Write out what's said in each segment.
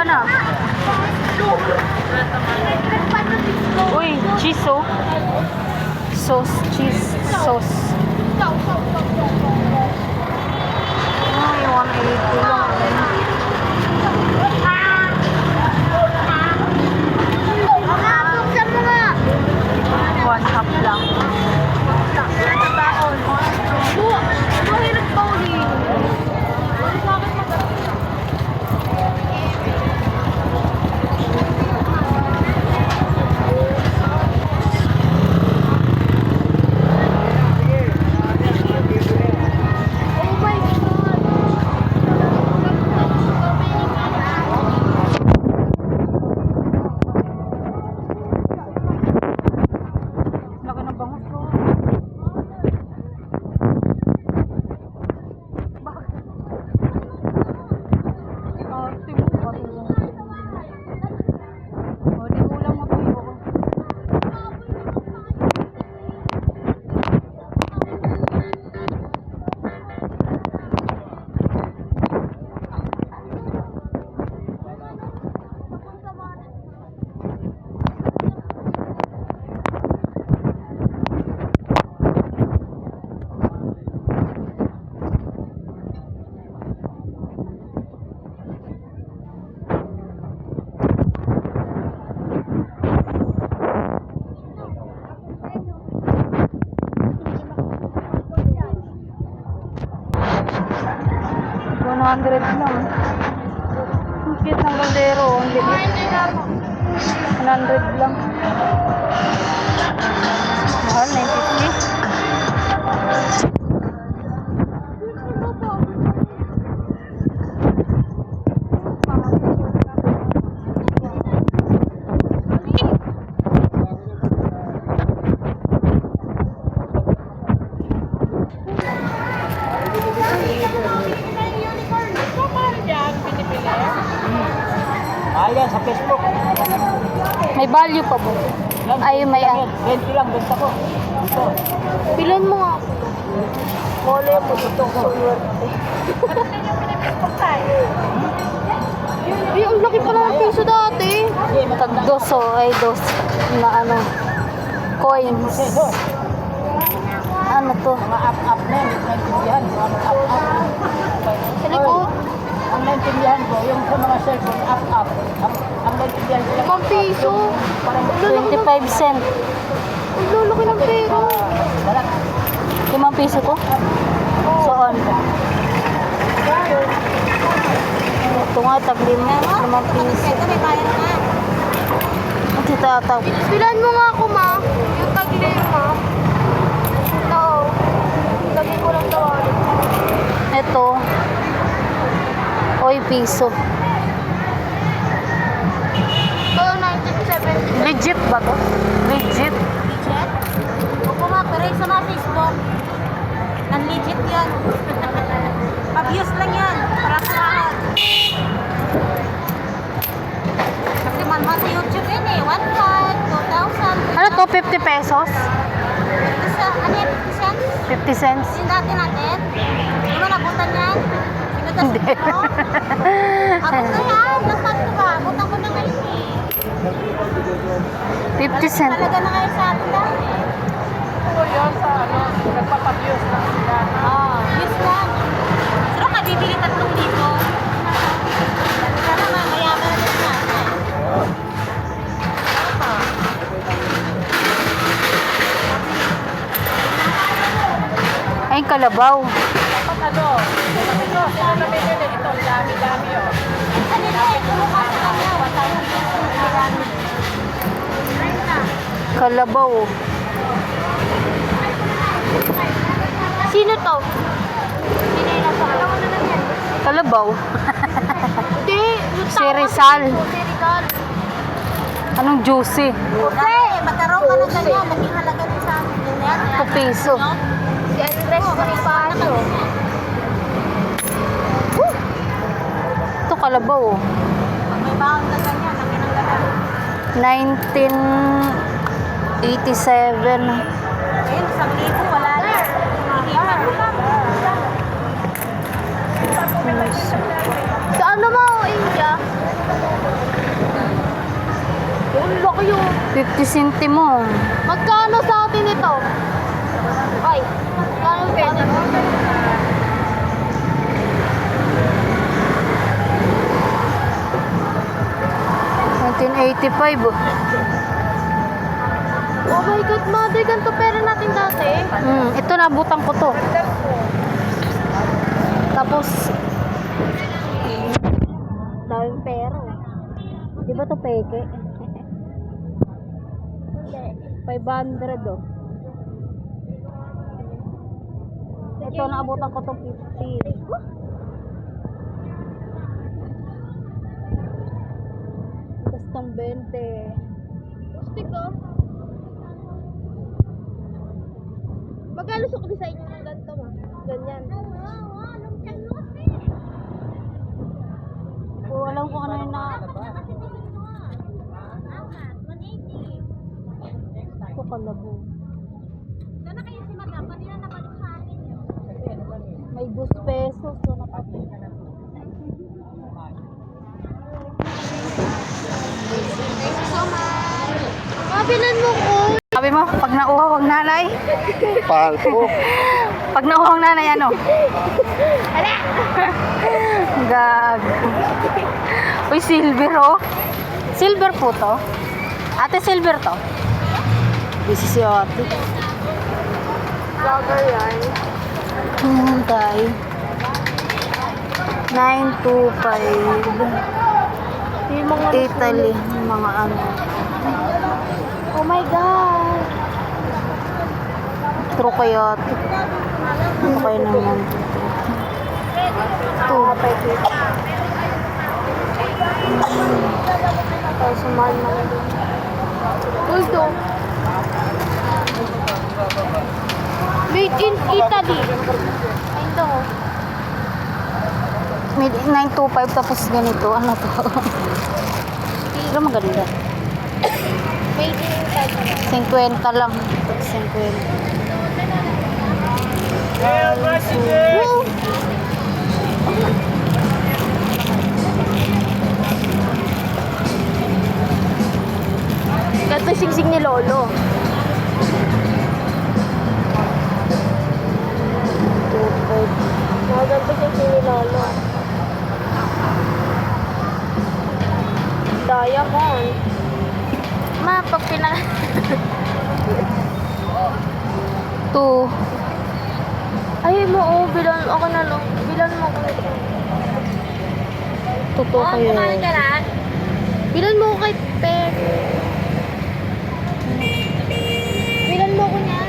ka na. Uy, cheese oh. Sauce, cheese, sauce. Ay, 180 lang. One half lang. Laki 100 lang. Ang cute ng kaldero. Ang liit. 100 lang. Mahal, 950. Ayan, sa Facebook. May value pa po. Ay, may ah. 20 lang, benta ko. Ito. Pilan mo nga. Mole mo dito ko. Ay, ang laki pala ng piso dati. Tag dos oh, ay dos. Na ano, coins. Ano to? Mga up-up na yun, naintindihan. Mga up-up. Sa likod. Ang naintindihan ko, yung sa mga cellphone, up-up. Ang, ang naintindihan ko, Limang piso. parang 25 cent. Ang lalaki ng pera. Wala. Limang piso to? Saan? Ito nga, taglim. Limang piso. Ang titatag. Bilan mo nga ako, ma. Yung tagilay mo. Oo. Lagi ko lang tawagin. Ito. Oy, piso. Ito, 1970. Legit ba to? Legit? Legit? Opo nga, pero sa mga Facebook, non-legit yan. Pag-use lang yan, para saan. Kasi man sa YouTube yun eh, 1,500, 2,000. Ano to? 50 pesos? Isa, ano yan, 50 cents? 50 cents? Yung dati natin, ba nabutan yan? Sinudas Hindi. mo? Abot na yan, nasaan ko ba? Ko na ngayon eh. 50 cents. Talaga na kayo sa atin dati. Ito yun sa ano, nagpapag-use lang sila. Oo, use lang. Pero ka bibili tatlong libo. Sana ma, mayaman na din natin. Ay, kalabaw. Dapat ano, ito, sila na may ganyan. Ito, ang dami-dami na kumuha sa kanya, 1,000 pesos. Marami. Kalabaw. Sino to? Kalabaw. Hindi, Si Rizal. Anong juicy? Okay, magkaroon ka ng ganyan, naging halaga sa amin. Yan, yan. Ito piso. Si Andres Bonifacio. kalabaw. Oh. May baon na ganyan, laki ng ganyan. 1987. Ayun, isang libo, wala na. Sa ano mo, India? Yung laki yun. 50 sentimo. Magkano sa atin ito? Ay, magkano sa atin? Oh my God, mother, ganito pera natin dati. Hmm, ito nabutan ko to. Tapos, daming pera. Di ba to peke? 500 oh. Ito naabutan ko to 50. Tapos tong 20. Gusto ko. Magkano sa sa inyo ng ganito ma? Ganyan. Ko alam kung ano yung na... Ito kalabo. Sana kayo si madam, kanina nabalik sa akin yun. May 2 pesos. So, napapit. Mabilan mo ko. Sabi mo, pag nauhaw ang nanay, Palpo. pag nauhaw ang nanay, ano? Ala! Gag. Uy, silver oh. Silver po to. Ate, silver to. Busy si ate. Vlogger yan. Hyundai. 925. Yung mga... Italy. Yung mga ano. Oh my God! True ate. Ano kayo naman? Ito. Kaso mahal na din. Gusto. Made in Italy. Ay, ito. Made in 925 tapos ganito. Ano to? Pero maganda. Italy. 50 lang. 50. Wow! Totoo kayo. na? Bilan mo ko kay Peg. Bilan mo ko niyan.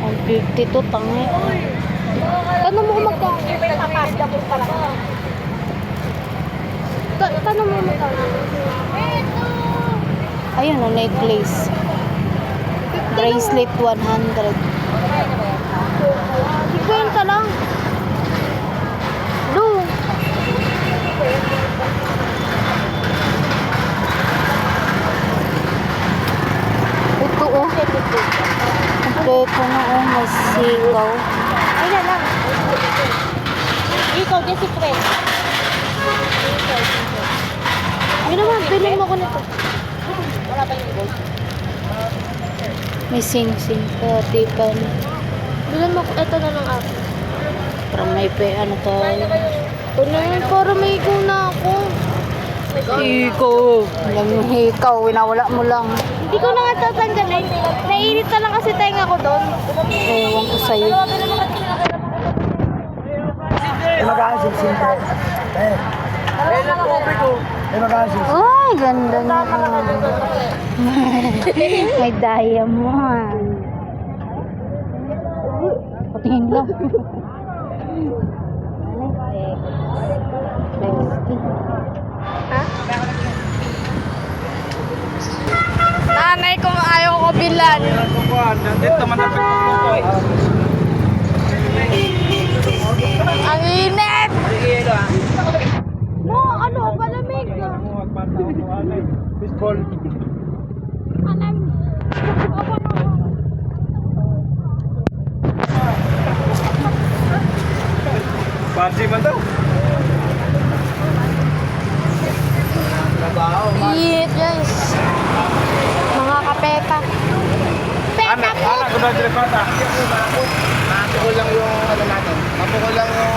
Ang 50 to, tangi. Tanong mo kung magkano. Papasda ko pala. Ta- Tanong mo magkano. Ayun, oh, necklace. Bracelet 100. Ikwenta lang. Do. Ito, oh. Kompleto na, oh. May sigaw. Ay na lang. Ikaw, din si Fred. Yun naman, bilhin mo ko nito. Wala pa yung gold. May sing-sing pa, tipan. Bilhin mo ko, ito na lang ako. Parang may pe, ano tayo. Ito na yun, para may go na ako. Ikaw. Alam mo, ikaw. Winawala mo lang. Hindi ko na nga tatanggalin. Nainit na lang kasi tenga ko doon. Ewan ko sa'yo. Eh, mag-aasin sinta. Eh. Eh, nag-coffee ko. Eh, mag-aasin. Ay, ganda niya. May diamond. Patingin lang. Ha? Nanay kung ayaw ko bilan. Dito man ang pagpapluto eh. Ang init! Mo, ano, palamig. Baseball. Alam. Badji man daw. Trabaho. Init, guys. Peka. Peka po. Mapukol lang yung ano natin. Mapukol lang yung...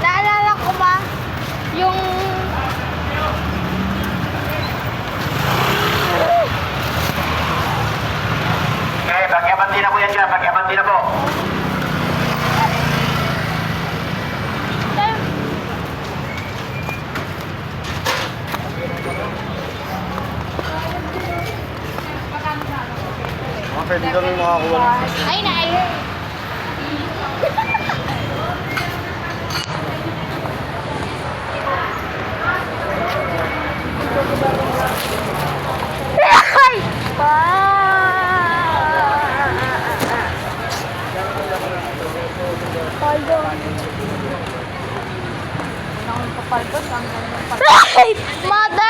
Naalala ko ba yung Okay, pagyabanti na po yan dyan, pagyabanti na po. Pwede kami makakuha. ay na ay. Ay! Ay! Mother!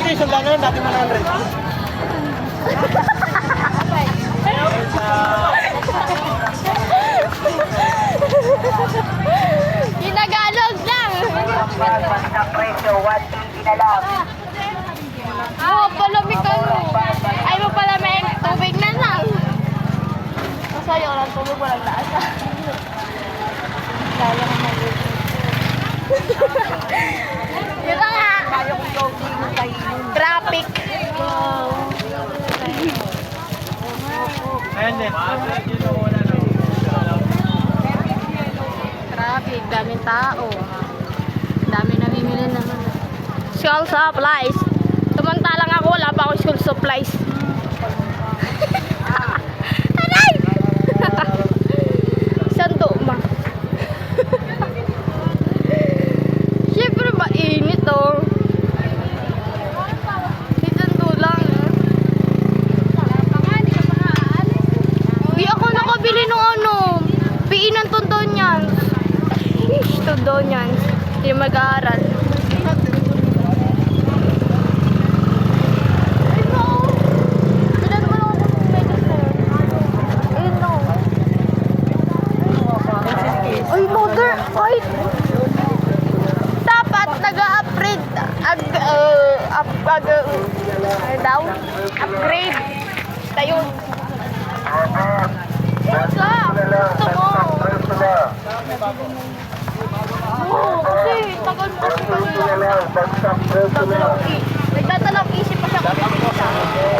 O, di na si Jason lang naman, dati 100. Ginagalog lang. Sa presyo, 180 na lang. Oo, palamig ano. Ay, mo palamig. Tubig na lang. Masaya ko lang tubig, walang lasa. Kaya ko mag Yun na nga. Traffic. Ayan din. Traffic, daming tao. Dami namimili naman. School supplies. Samantalang ako, wala pa akong school supplies. Aray! Sando, ma. Siyempre ba init, oh. Sando lang. Di ako nakabili ng ano. PE ng Tondonian. Ish, Tondonian. Hindi mag-aaral. Ay, no. Bilan mo lang ako ng medicine. Ay, no. Ay, mother. Ay. Dapat nag-upgrade. Ag, uh, up, uh, ano daw? Upgrade. Tayo. Ah. Gusto mo. Oo, kasi tagal mo kasi i- Nagdadalawang isip pa siya kung